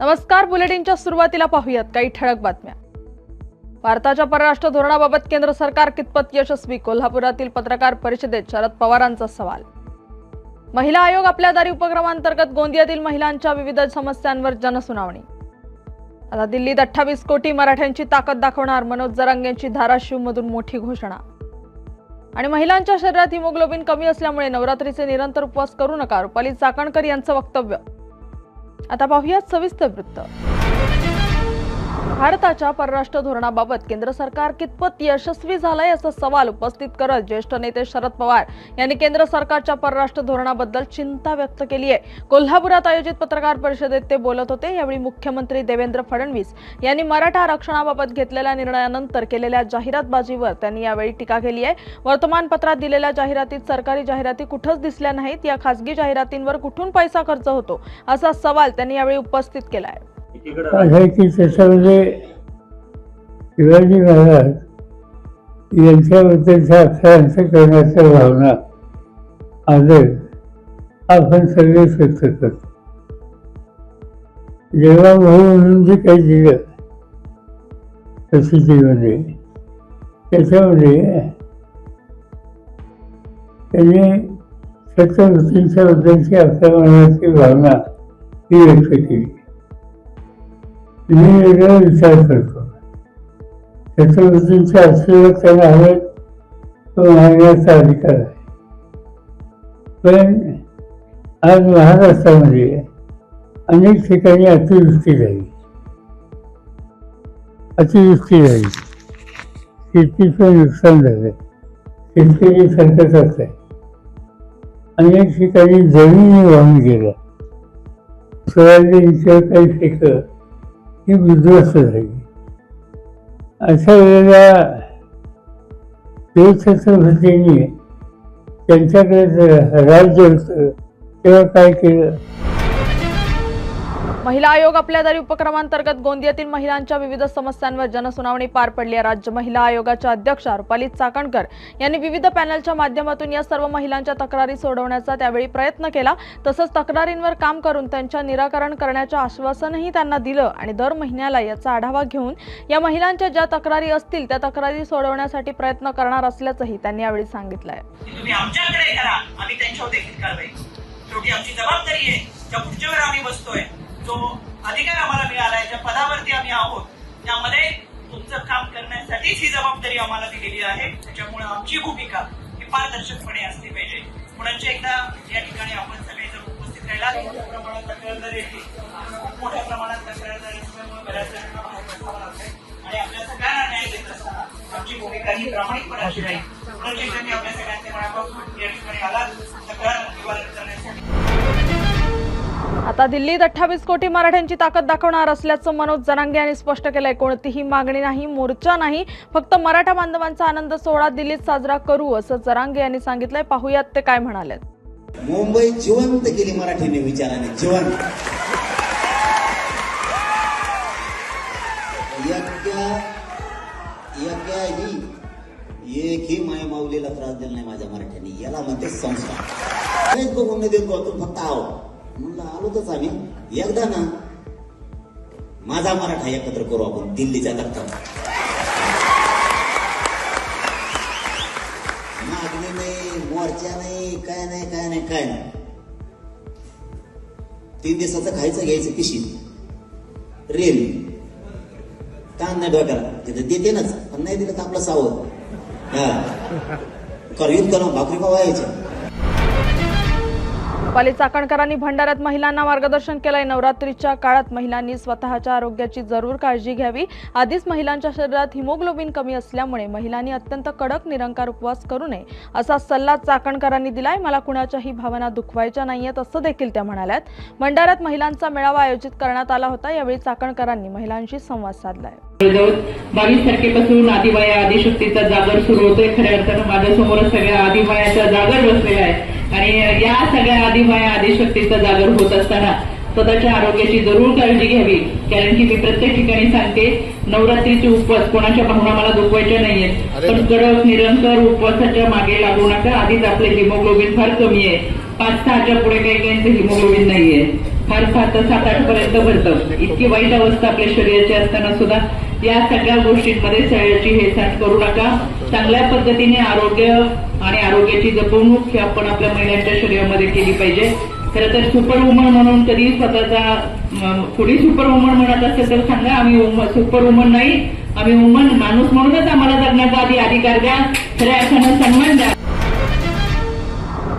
नमस्कार बुलेटिनच्या सुरुवातीला पाहूयात काही ठळक बातम्या. भारताच्या परराष्ट्र धोरणाबाबत केंद्र सरकार कितपत यशस्वी? कोल्हापुरातील पत्रकार परिषदेत शरद पवारांचा सवाल. महिला आयोग आपल्या दारी उपक्रमांतर्गत गोंदियातील महिलांच्या विविध समस्यांवर जनसुनावणी. आता दिल्लीत अठ्ठावीस कोटी मराठ्यांची ताकद दाखवणार मनोज जरांगेंची धाराशिवमधून मोठी घोषणा. आणि महिलांच्या शरीरात हिमोग्लोबिन कमी असल्यामुळे नवरात्रीचे निरंतर उपवास करू नका रुपाली चाकणकर यांचं वक्तव्य. आता पाहूयात सविस्तर वृत्त. भारताच्या परराष्ट्र धोरणाबाबत केंद्र सरकार कितपत यशस्वी झालंय असा सवाल उपस्थित करत ज्येष्ठ नेते शरद पवार यांनी केंद्र सरकारच्या परराष्ट्र धोरणाबद्दल चिंता व्यक्त केली आहे. कोल्हापुरात आयोजित पत्रकार परिषदेत ते बोलत होते. यावेळी मुख्यमंत्री देवेंद्र फडणवीस यांनी मराठा आरक्षणाबाबत घेतलेल्या निर्णयानंतर केलेल्या जाहिरातबाजीवर त्यांनी यावेळी टीका केली आहे. वर्तमानपत्रात दिलेल्या जाहिरातीत सरकारी जाहिराती कुठंच दिसल्या नाहीत. या खासगी जाहिरातींवर कुठून पैसा खर्च होतो? असा सवाल त्यांनी यावेळी उपस्थित केला आहे. आहे की त्याच्यामध्ये म्हणजे शिवाजी महाराज यांच्याबद्दलच्या अक्षरांचं करण्याच्या भावना आदर आपण सगळे व्यक्त करतो. जेव्हा भाऊ म्हणून जे काही दिलं प्रसिद्धीमध्ये त्याच्यामध्ये त्यांनी छत्रपतींच्या बद्दलची अभिमानाची भावना ही व्यक्त केली. मी वेगळा विचार करतो. छत्रपतींचे आशीर्वाद त्यांना हवे तो मागण्याचा अधिकार आहे. पण आज महाराष्ट्रामध्ये अनेक ठिकाणी अतिवृष्टी झाली. अतिवृष्टी झाली. शेतीचं नुकसान झालं. शेतकरी संकटात आहे अनेक ठिकाणी जमिनी वाहून गेल्या. सोयाबीनचं काही पिकं ती विध्वस्त झाली. अशा वेळेला देवछत्रपतींनी त्यांच्याकडे राज्य होतं तेव्हा काय केलं? महिला आयोग आपल्या दारी उपक्रमांतर्गत गोंदियातील महिलांच्या विविध समस्यांवर जनसुनावणी पार पडली आहे. राज्य महिला आयोगाच्या अध्यक्षा रुपाली चाकणकर यांनी विविध पॅनलच्या माध्यमातून या सर्व महिलांच्या तक्रारी सोडवण्याचा त्यावेळी प्रयत्न केला. तसंच तक्रारींवर काम करून त्यांच्या निराकरण करण्याचं आश्वासनही त्यांना दिलं आणि दर महिन्याला याचा आढावा घेऊन या महिलांच्या ज्या तक्रारी असतील त्या तक्रारी सोडवण्यासाठी प्रयत्न करणार असल्याचंही त्यांनी यावेळी सांगितलं आहे. जो अधिकार आम्हाला मिळालाय ज्या पदावरती आम्ही आहोत त्यामध्ये तुमचं काम करण्यासाठीच ही जबाबदारी आम्हाला दिलेली आहे. त्याच्यामुळे आमची भूमिका ही पारदर्शकपणे असली पाहिजे. पुन्हा एकदा या ठिकाणी आपण सगळे जर उपस्थित राहिला. मोठ्या प्रमाणात तक्रारदार येतील खूप मोठ्या प्रमाणात तक्रारदार असल्यामुळे बऱ्याच जणांना आणि आपल्या सगळ्यांना न्याय देत असताना आमची भूमिका ही प्रामाणिकपणाची राहील. आपल्या सगळ्यांचे मनापासून या ठिकाणी आला आता दिल्लीत अठ्ठावीस कोटी मराठ्यांची ताकद दाखवणार असल्याचं मनोज जनांगे यांनी स्पष्ट केलंय. कोणतीही मागणी नाही मोर्चा नाही फक्त मराठा बांधवांचा आनंद सोहळा दिल्लीत साजरा करू असं जरांगे यांनी सांगितलंय. पाहुयात ते काय म्हणाले मुंबई जिवंत केली मराठीने विचाराने जिवंत. यज्ञ यज्ञही एकही माय माऊलीला त्रास दिला नाही माझ्या मराठ्यांनी. याला म्हणते संस्कार. बघून देतो आपण फक्त आहोत म्हणलं आलोतच आम्ही. एकदा ना माझा मराठा एकत्र करू आपण दिल्लीच्या दत्ता मागणी नाही मोर्चा नाही काय नाही काय नाही काय नाही. तीन दिवसाचं खायचं घ्यायचं पिशीत रेल. ताण नाही डोक्याला. तिथे देते नाच पण नाही दिलं तर आपलं सावध. हा. कर युद्ध करून भाकरी पावायच्या. रुपाली चाकणकरांनी भंडाऱ्यात महिलांना मार्गदर्शन केलंय. नवरात्रीच्या काळात महिलांनी स्वतःच्या आरोग्याची जरूर काळजी घ्यावी. आधीच महिलांच्या शरीरात हिमोग्लोबिन कमी असल्यामुळे महिलांनी अत्यंत कडक निरंकार उपवास करू नये असा सल्ला चाकणकरांनी दिलाय. मला कुणाच्याही भावना दुखवायच्या नाहीयेत असं देखील त्या म्हणाल्यात. भंडाऱ्यात महिलांचा मेळावा आयोजित करण्यात आला होता. यावेळी चाकणकरांनी महिलांशी संवाद साधलाय. बावीस तारखेपासून आदिवाया आदिशक्तीचा जागर सुरू होतोय. खऱ्या अर्थानं माझ्यासमोरच सगळ्या आदिवायाचा जागर बसलेला आहे आणि या सगळ्या आदिमाया आदिशक्तीचा जागर होत असताना स्वतःच्या आरोग्याची जरूर काळजी घ्यावी. कारण की मी प्रत्येक ठिकाणी सांगते नवरात्रीचे उपवास कोणाच्या भावना मला दुखवायच्या नाहीयेत. पण कडक निरंतर उपवासाच्या मागे लागू नका. आधीच आपले हिमोग्लोबिन फार कमी आहे. पाच सहाच्या पुढे काही काहींचं हिमोग्लोबिन नाहीये. फार फार तर सात आठ पर्यंत भरतं. इतकी वाईट अवस्था आपल्या शरीराची असताना सुद्धा या सगळ्या गोष्टींमध्ये शरीराची हेळसांड करू नका. चांगल्या पद्धतीने आरोग्य आणि आरोग्याची जपवणूक ही आपण आपल्या महिलांच्या शरीरामध्ये केली पाहिजे. खरं तर सुपर वुमन म्हणून कधी स्वतःचा कोणी सुपर वुमन म्हणत असेल तर सांगा आम्ही सुपर वुमन नाही आम्ही वुमन माणूस म्हणूनच आम्हाला जगण्याचा आधी अधिकार द्या. खऱ्या अर्थानं सन्मान द्या.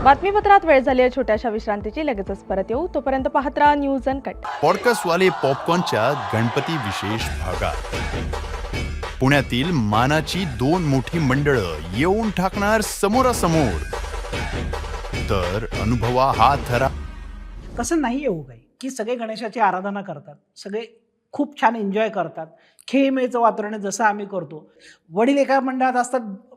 बातमीपत्रात वेळ झाली आहे छोट्याशा विश्रांतीची. लगेचच परत येऊ. तोपर्यंत पाहत राहा न्यूज अँड कट. पॉडकास्टवाले पॉपकॉर्नच्या गणपती विशेष भागात. पुण्यातील मानाची दोन मोठी मंडळं येऊन टाकणार समोरासमोर. तर अनुभवा हा थरा. तसं नाही येऊ काही की सगळे गणेशाची आराधना करतात. सगळे खूप छान एन्जॉय करतात. खेळमेळचं वातावरण जसं आम्ही करतो. वडील एका मंडळात असतात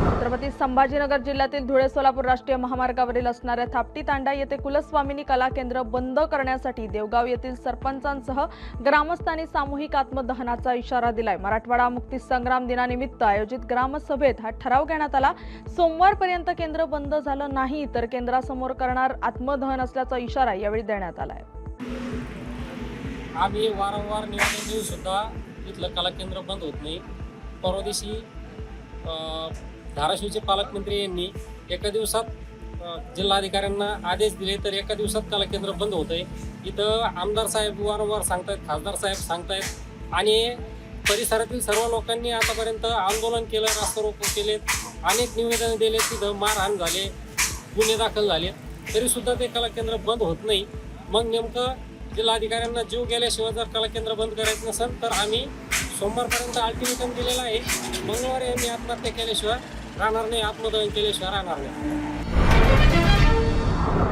छत्रपती संभाजीनगर जिल्ह्यातील धुळे सोलापूर राष्ट्रीय महामार्गावरील असणाऱ्या थापटी तांडा येथे कुलस्वामिनी कला केंद्र बंद करण्यासाठी देवगाव येथील सरपंचांसह ग्रामस्थांनी सामूहिक आत्मदहनाचा इशारा दिलाय. मराठवाडा मुक्ती संग्राम दिनानिमित्त आयोजित ग्रामसभेत हा ठराव घेण्यात आला. सोमवारपर्यंत केंद्र बंद झालं नाही तर केंद्रासमोर करणार आत्मदहन असल्याचा इशारा यावेळी देण्यात आलाय. आम्ही वारंवार निवेदन सुद्धा इथलं कला केंद्र बंद होत नाही. परवा दिवशी धाराशिवचे पालकमंत्री यांनी एका दिवसात जिल्हाधिकाऱ्यांना आदेश दिले तर एका दिवसात कला केंद्र बंद होत आहे इथं आमदार साहेब वारंवार सांगतायत खासदार साहेब सांगतायत आणि परिसरातील सर्व लोकांनी आतापर्यंत आंदोलन केलं रास्ता रोको केलेत अनेक निवेदन दिले तिथं मारहाण झाले गुन्हे दाखल झाले तरीसुद्धा ते कला केंद्र बंद होत नाही. मग नेमकं जिल्हाधिकाऱ्यांना जीव गेल्याशिवाय जर कला केंद्र बंद करायचं नसेल तर आम्ही सोमवारपर्यंत अल्टिमेटम दिलेलं आहे. मंगळवारी आम्ही आत्महत्या केल्याशिवाय राहणार नाही आत्मदहन केल्याशिवाय राहणार नाही.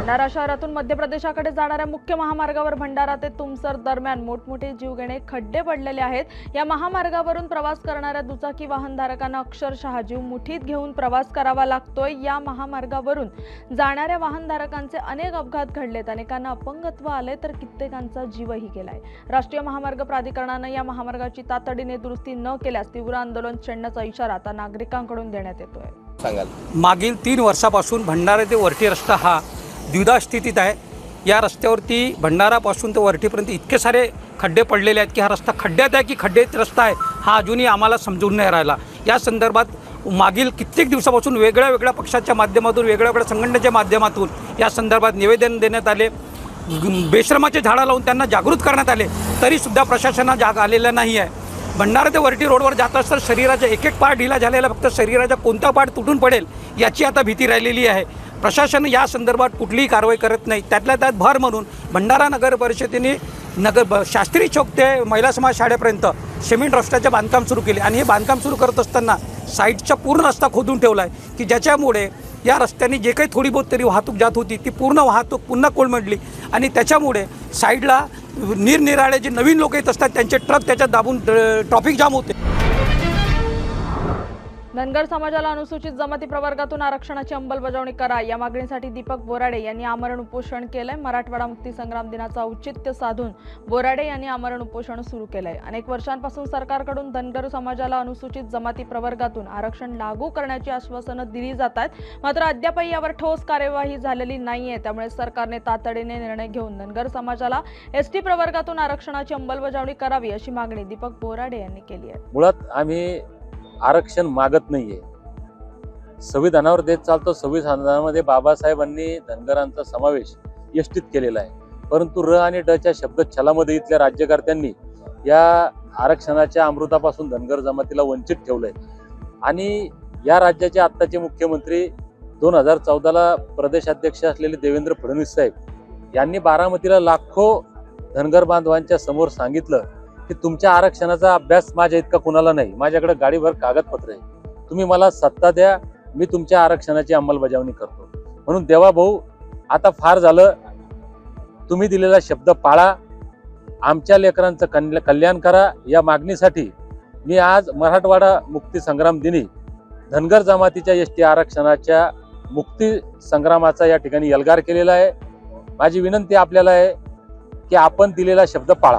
भंडारा शहरातून मध्य प्रदेशाकडे जाणाऱ्या मुख्य महामार्गावर भंडारा ते तुमसर दरम्यान मोठमोठे जीवघेणे खड्डे पडलेले आहेत. या महामार्गावरून प्रवास करणाऱ्या दुचाकी वाहनधारकांना अक्षरशः जीव मुठीत घेऊन प्रवास करावा लागतोय. या महामार्गावरून जाणाऱ्या वाहनधारकांचे अनेक अपघात घडलेत. अनेकांना अपंगत्व आले तर कित्येकांचा जीवही गेलाय. राष्ट्रीय महामार्ग प्राधिकरणानं या महामार्गाची तातडीने दुरुस्ती न केल्यास तीव्र आंदोलन छेडण्याचा इशारा आता नागरिकांकडून देण्यात येतोय. मागील तीन वर्षापासून भंडारा ते वरठी रस्ता हा द्विधा स्थितीत आहे. या रस्त्यावरती भंडारापासून ते वरठीपर्यंत इतके सारे खड्डे पडलेले आहेत की हा रस्ता खड्ड्यात आहे की खड्डेत रस्ता आहे हा अजूनही आम्हाला समजून नाही राहिला. या संदर्भात मागील कित्येक दिवसापासून वेगळ्या वेगळ्या पक्षाच्या माध्यमातून वेगळ्या वेगळ्या संघटनेच्या माध्यमातून या संदर्भात निवेदन देण्यात आले. बेश्रमाचे झाडं लावून त्यांना जागृत करण्यात आले. तरीसुद्धा प्रशासना जाग आलेलं नाही आहे. भंडारा ते वरटी रोडवर जात असताना शरीराचा एक एक पार्ट ढिला झालेला फक्त शरीराचा कोणता पार्ट तुटून पडेल याची आता भीती राहिलेली आहे. प्रशासन या संदर्भात कुठलीही कारवाई करत नाही. त्यातल्या त्यात भर म्हणून भंडारा नगर परिषदेने नगर ब- शास्त्री चौक ते महिला समाज शाळेपर्यंत सिमेंट रस्त्याचे बांधकाम सुरू केले. आणि हे बांधकाम सुरू करत असताना साईडचा पूर्ण रस्ता खोदून ठेवला आहे की ज्याच्यामुळे या रस्त्याने जे काही थोडी बहुत तरी वाहतूक जात होती ती पूर्ण वाहतूक पुन्हा कोलमडली. आणि त्याच्यामुळे साईडला निरनिराळे जे नवीन लोक येत असतात त्यांचे ट्रक त्याच्यात दाबून ट्रॉफिक जाम होते. धनगर समाजाला अनुसूचित जमाती प्रवर्गातून आरक्षणाची अंमलबजावणी करा. या मागणीसाठी दीपक बोराडे यांनी आमरण उपोषण केलंय. मराठवाडा मुक्ती संग्राम दिनाचं औचित्य साधून बोराडे यांनी आमरण उपोषण सुरू केलंय. अनेक वर्षांपासून सरकारकडून धनगर समाजाला अनुसूचित जमाती प्रवर्गातून आरक्षण लागू करण्याची आश्वासनं दिली जात आहेत मात्र अद्यापही यावर ठोस कार्यवाही झालेली नाहीये. त्यामुळे सरकारने तातडीने निर्णय घेऊन धनगर समाजाला एस टी प्रवर्गातून आरक्षणाची अंमलबजावणी करावी अशी मागणी दीपक बोराडे यांनी केली आहे. मुळात आम्ही आरक्षण मागत नाहीये. संविधानावर देत चालतो संविधानामध्ये बाबासाहेबांनी धनगरांचा समावेश यष्टीत केलेला आहे. परंतु र आणि डच्या शब्द छलामध्ये इथल्या राज्यकर्त्यांनी या आरक्षणाच्या अमृतापासून धनगर जमातीला वंचित ठेवलंय. आणि या राज्याचे आत्ताचे मुख्यमंत्री दोन हजार चौदाला प्रदेशाध्यक्ष असलेले देवेंद्र फडणवीस साहेब यांनी बारामतीला लाखो धनगर बांधवांच्या समोर सांगितलं की तुमच्या आरक्षणाचा अभ्यास माझ्या इतका कुणाला नाही. माझ्याकडे गाडीभर कागदपत्र आहे तुम्ही मला सत्ता द्या मी तुमच्या आरक्षणाची अंमलबजावणी करतो. म्हणून देवा भाऊ आता फार झालं. तुम्ही दिलेला शब्द पाळा. आमच्या लेकरांचं कन्या- कल्याण करा. या मागणीसाठी मी आज मराठवाडा मुक्ती संग्राम दिनी धनगर जमातीच्या एस टी आरक्षणाच्या मुक्ती संग्रामाचा या ठिकाणी एल्गार केलेला आहे. माझी विनंती आपल्याला आहे की आपण दिलेला शब्द पाळा.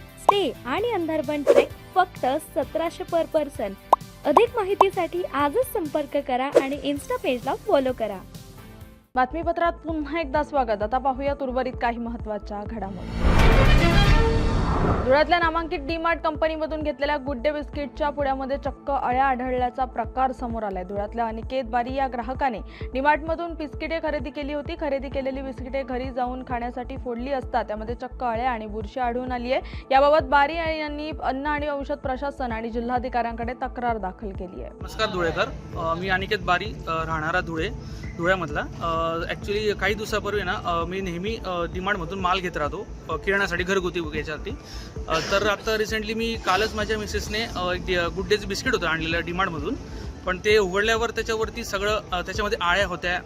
स्टे आणि अंधारबन ट्रेक फक्त सतराशे पर पर्सन अधिक माहितीसाठी आजच संपर्क करा आणि इन्स्टा पेजला फॉलो करा. बातमीपत्रात पुन्हा एकदा स्वागत. आता पाहूयात उर्वरित काही महत्त्वाच्या घडामोडी. धुळ्यातल्या नामांकित डीमार्ट कंपनीमधून घेतलेल्या गुड्डे बिस्किटच्या पुड्यामध्ये चक्क अळ्या आढळल्याचा प्रकार समोर आलाय. धुळ्यातल्या अनिकेत बारी या ग्राहकाने डीमार्टमधून बिस्किटे खरेदी केली होती. खरेदी केलेली बिस्किटे घरी जाऊन खाण्यासाठी फोडली असता त्यामध्ये चक्क अळ्या आणि बुरशी आढळून आली आहे याबाबत बारी यांनी अन्न आणि औषध प्रशासन आणि जिल्हाधिकाऱ्यांकडे तक्रार दाखल केली आहे नमस्कार धुळेकर. मी अनिकेत बारी राहणारा धुळे धुळ्यामधला. ॲक्च्युली काही दिवसापूर्वी ना मी नेहमी डीमार्टमधून माल घेत राहतो किराणासाठी घरगुती याच्यासाठी. तर आता रिसेंटली मी कालच माझ्या मिसेसने एक गुड डेज बिस्किट होतं आणलेलं डिमांडमधून पण ते उघडल्यावर त्याच्यावरती सगळं त्याच्यामध्ये आळ्या होत्या.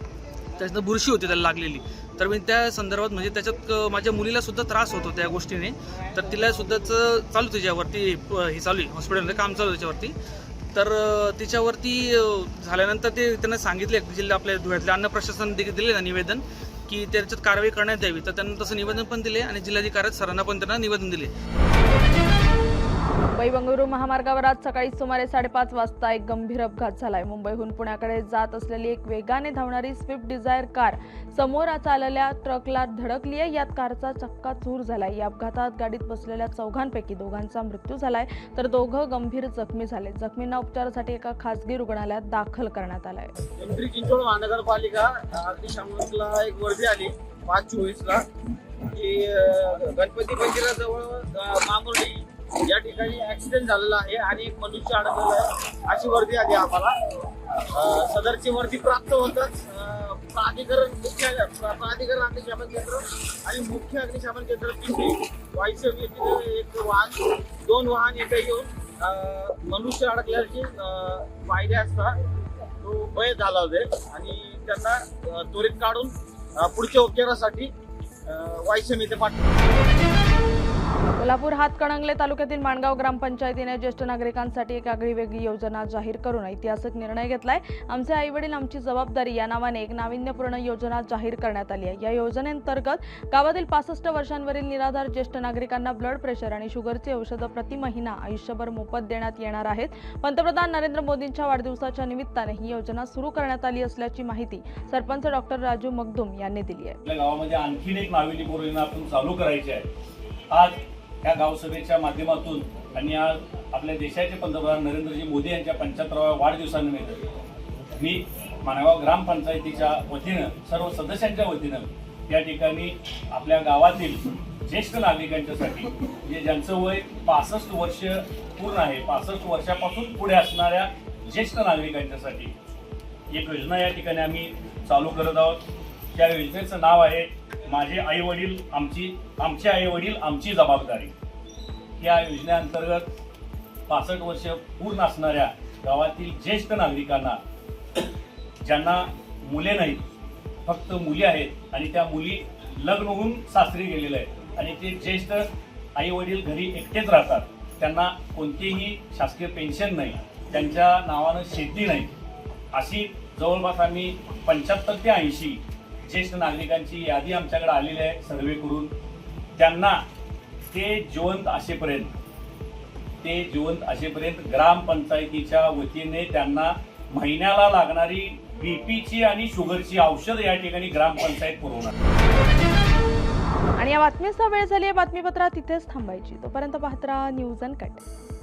त्याच्यानं बुरशी होती त्याला लागलेली. तर मी त्या संदर्भात म्हणजे त्याच्यात माझ्या मुलीला सुद्धा त्रास होतो त्या गोष्टीने. तर तिला सुद्धाच चालू त्याच्यावरती प- हे चालू आहे हॉस्पिटलमध्ये काम चालू आहे त्याच्यावरती. तर तिच्यावरती झाल्यानंतर ते त्यांना सांगितले जिल्हा आपल्या धुळ्यातल्या अन्न प्रशासन दिले ना निवेदन. की त्याच्यात कारवाई करण्यात यावी. तर त्यांना तसं निवेदन पण दिले आणि जिल्हाधिकारी सरांना पण त्यांना निवेदन दिले. मुंबई बंगळुरू महामार्गावर आज सकाळी सुमारे साडेपाच वाजता एक गंभीर अपघात झालाय. मुंबईहून पुण्याकडे जात असलेली एक वेगाने धावणारी स्विफ्ट डिझायर कार समोर चाललेल्या ट्रकला धडकली आहे. यात कारचा चक्का चूर झालाय. या अपघातात गाडीत बसलेल्या चौघांपैकी दोघांचा मृत्यू झालाय. तर दोघं गंभीर जखमी झाले. जखमींना उपचारासाठी एका खासगी रुग्णालयात दाखल करण्यात आलाय. पिंपरी चिंचवड महानगरपालिका एक वर्दी आली. पाच चोवीस ला गणपती मंदिराजवळ ठिकाणी ऍक्सिडेंट झालेला आहे आणि एक मनुष्य अडकलेला आहे. अशी वर्दी आली आम्हाला. सदरची वर्दी प्राप्त होतच. प्राधिकरण मुख्य प्राधिकरण अग्निशामन केंद्र आणि मुख्य अग्निशामन केंद्र पिंपरी वायसर येथील एक वाहन दोन वाहन येथे येऊन मनुष्य अडकल्याची अं, पाहिले असता तो बय झाला होते आणि त्यांना त्वरित काढून पुढच्या उपचारासाठी वायसेम इथे पाठवलं. कोल्हापूर हातकणंगले तालुक्यातील माणगाव ग्रामपंचायतीने ज्येष्ठ नागरिकांसाठी एक आगळी वेगळी योजना जाहीर करून ऐतिहासिक निर्णय घेतलाय. आमचे आई वडील आमची जबाबदारी या नावाने एक नाविन्यपूर्ण योजना जाहीर करण्यात आली आहे. या योजनेअंतर्गत गावातील पासष्ट वर्षांवरील निराधार ज्येष्ठ नागरिकांना ब्लड प्रेशर आणि शुगरची औषधं प्रति महिना आयुष्यभर मोफत देण्यात येणार आहेत. पंतप्रधान नरेंद्र मोदींच्या वाढदिवसाच्या निमित्ताने ही योजना सुरू करण्यात आली असल्याची माहिती सरपंच डॉक्टर राजू मगदुम यांनी दिली आहे. गावामध्ये आणखीन एक नाविन्यपूर्ण योजना आपण चालू करायची आहे. आज या गावसभेच्या माध्यमातून आणि आज आपल्या देशाचे पंतप्रधान नरेंद्रजी मोदी यांच्या पंच्याहत्तराव्या वाढदिवसानिमित्त मी माणगाव ग्रामपंचायतीच्या वतीनं सर्व सदस्यांच्या वतीनं या ठिकाणी आपल्या गावातील ज्येष्ठ नागरिकांच्यासाठी म्हणजे ज्यांचं वय पासष्ट वर्ष पूर्ण आहे पासष्ट वर्षापासून पुढे असणाऱ्या ज्येष्ठ नागरिकांच्यासाठी एक योजना या ठिकाणी आम्ही चालू करत आहोत. त्या योजनेचं नाव आहे माझे आई वडील आमची आमचे आई वडील आमची जबाबदारी. या योजनेअंतर्गत पासष्ट वर्ष पूर्ण असणाऱ्या गावातील ज्येष्ठ नागरिकांना ज्यांना मुले नाहीत फक्त मुली आहेत आणि त्या मुली लग्न होऊन सासरी गेलेले आहेत आणि ते ज्येष्ठ आई वडील घरी एकटेच राहतात त्यांना कोणतेही शासकीय पेन्शन नाही त्यांच्या नावानं शेती नाही अशी जवळपास आम्ही पंच्याहत्तर ते ऐंशी ज्येष्ठ नागरिकांची यादी आमच्याकडे आलेली आहे सर्वे करून त्यांना ते जिवंत असेपर्यंत ते जिवंत असेपर्यंत ग्रामपंचायतीच्या वतीने त्यांना महिन्याला लागणारी बीपीची आणि शुगरची औषध या ठिकाणी ग्रामपंचायत पुरवणार. आणि या बातमीचा वेळ झाली आहे बातमीपत्रात तिथेच थांबायची. तोपर्यंत पाहत राहा न्यूज अँड कट